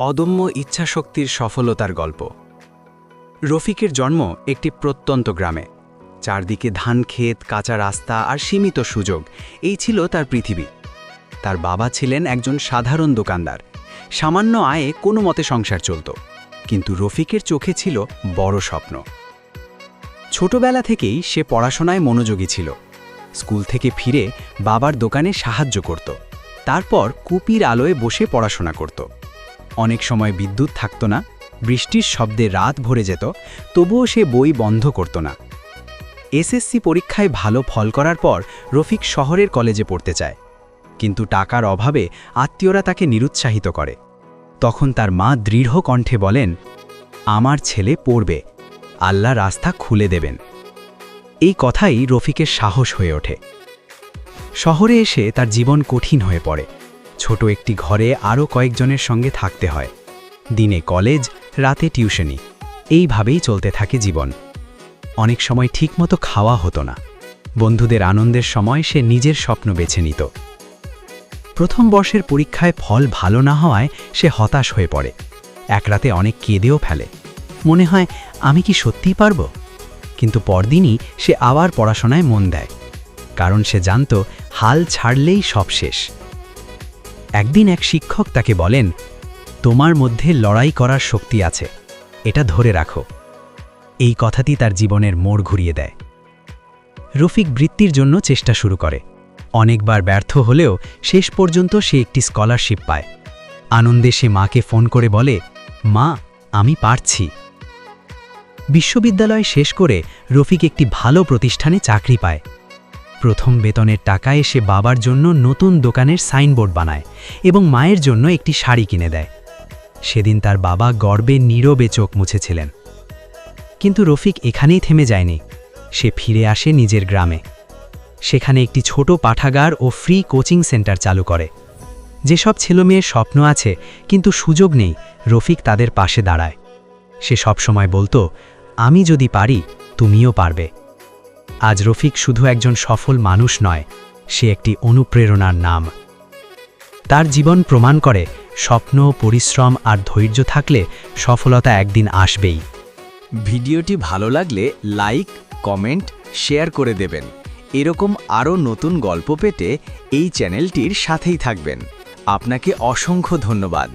অদম্য ইচ্ছাশক্তির সফলতার গল্প। রফিকের জন্ম একটি প্রত্যন্ত গ্রামে। চারদিকে ধান ক্ষেত, কাঁচা রাস্তা আর সীমিত সুযোগ, এই ছিল তার পৃথিবী। তার বাবা ছিলেন একজন সাধারণ দোকানদার। সামান্য আয়ে কোনো মতে সংসার চলত। কিন্তু রফিকের চোখে ছিল বড় স্বপ্ন। ছোটবেলা থেকেই সে পড়াশোনায় মনোযোগী ছিল। স্কুল থেকে ফিরে বাবার দোকানে সাহায্য করত। তারপর কুপির আলোয় বসে পড়াশোনা করত। অনেক সময় বিদ্যুৎ থাকত না, বৃষ্টির শব্দে রাত ভরে যেত, তবুও সে বই বন্ধ করত না। এসএসসি পরীক্ষায় ভালো ফল করার পর রফিক শহরের কলেজে পড়তে চায়, কিন্তু টাকার অভাবে আত্মীয়রা তাকে নিরুৎসাহিত করে। তখন তার মা দৃঢ় কণ্ঠে বলেন, আমার ছেলে পড়বে, আল্লাহ রাস্তা খুলে দেবেন। এই কথাই রফিকের সাহস হয়ে ওঠে। শহরে এসে তার জীবন কঠিন হয়ে পড়ে। ছোট একটি ঘরে আরও কয়েকজনের সঙ্গে থাকতে হয়। দিনে কলেজ, রাতে টিউশনি। এইভাবেই চলতে থাকে জীবন। অনেক সময় ঠিকমতো খাওয়া হতো না। বন্ধুদের আনন্দের সময় সে নিজের স্বপ্ন বেছে নিত। প্রথম বর্ষের পরীক্ষায় ফল ভালো না হওয়ায় সে হতাশ হয়ে পড়ে। এক রাতে অনেক কেঁদেও ফেলে। মনে হয়, আমি কি সত্যিই পারব? কিন্তু পরদিনই সে আবার পড়াশোনায় মন দেয়। কারণ সে জানত, হাল ছাড়লেই সব শেষ। একদিন এক শিক্ষক তাকে বলেন, তোমার মধ্যে লড়াই করার শক্তি আছে, এটা ধরে রাখো। এই কথাটি তার জীবনের মোড় ঘুরিয়ে দেয়। রফিক বৃত্তির জন্য চেষ্টা শুরু করে। অনেকবার ব্যর্থ হলেও শেষ পর্যন্ত সে একটি স্কলারশিপ পায়। আনন্দে সে মাকে ফোন করে বলে, মা, আমি পারছি। বিশ্ববিদ্যালয় শেষ করে রফিক একটি ভালো প্রতিষ্ঠানে চাকরি পায়। প্রথম বেতনের টাকা এসে বাবার জন্য নতুন দোকানের সাইনবোর্ড বানায় এবং মায়ের জন্য একটি শাড়ি কিনে দেয়। সেদিন তার বাবা গর্বে নীরবে চোখ মুছেছিলেন। কিন্তু রফিক এখানেই থেমে যায়নি। সে ফিরে আসে নিজের গ্রামে। সেখানে একটি ছোট পাঠাগার ও ফ্রি কোচিং সেন্টার চালু করে। যেসব ছেলেমেয়ের স্বপ্ন আছে, কিন্তু সুযোগ নেই, রফিক তাদের পাশে দাঁড়ায়। সে সবসময় বলতো, আমি যদি পারি, তুমিও পারবে। আজ রফিক শুধু একজন সফল মানুষ নয়, সে একটি অনুপ্রেরণার নাম। তার জীবন প্রমাণ করে স্বপ্ন, পরিশ্রম আর ধৈর্য থাকলে সফলতা একদিন আসবেই। ভিডিওটি ভালো লাগলে লাইক, কমেন্ট, শেয়ার করে দেবেন। এরকম আরও নতুন গল্প পেতে এই চ্যানেলটির সাথেই থাকবেন। আপনাকে অসংখ্য ধন্যবাদ।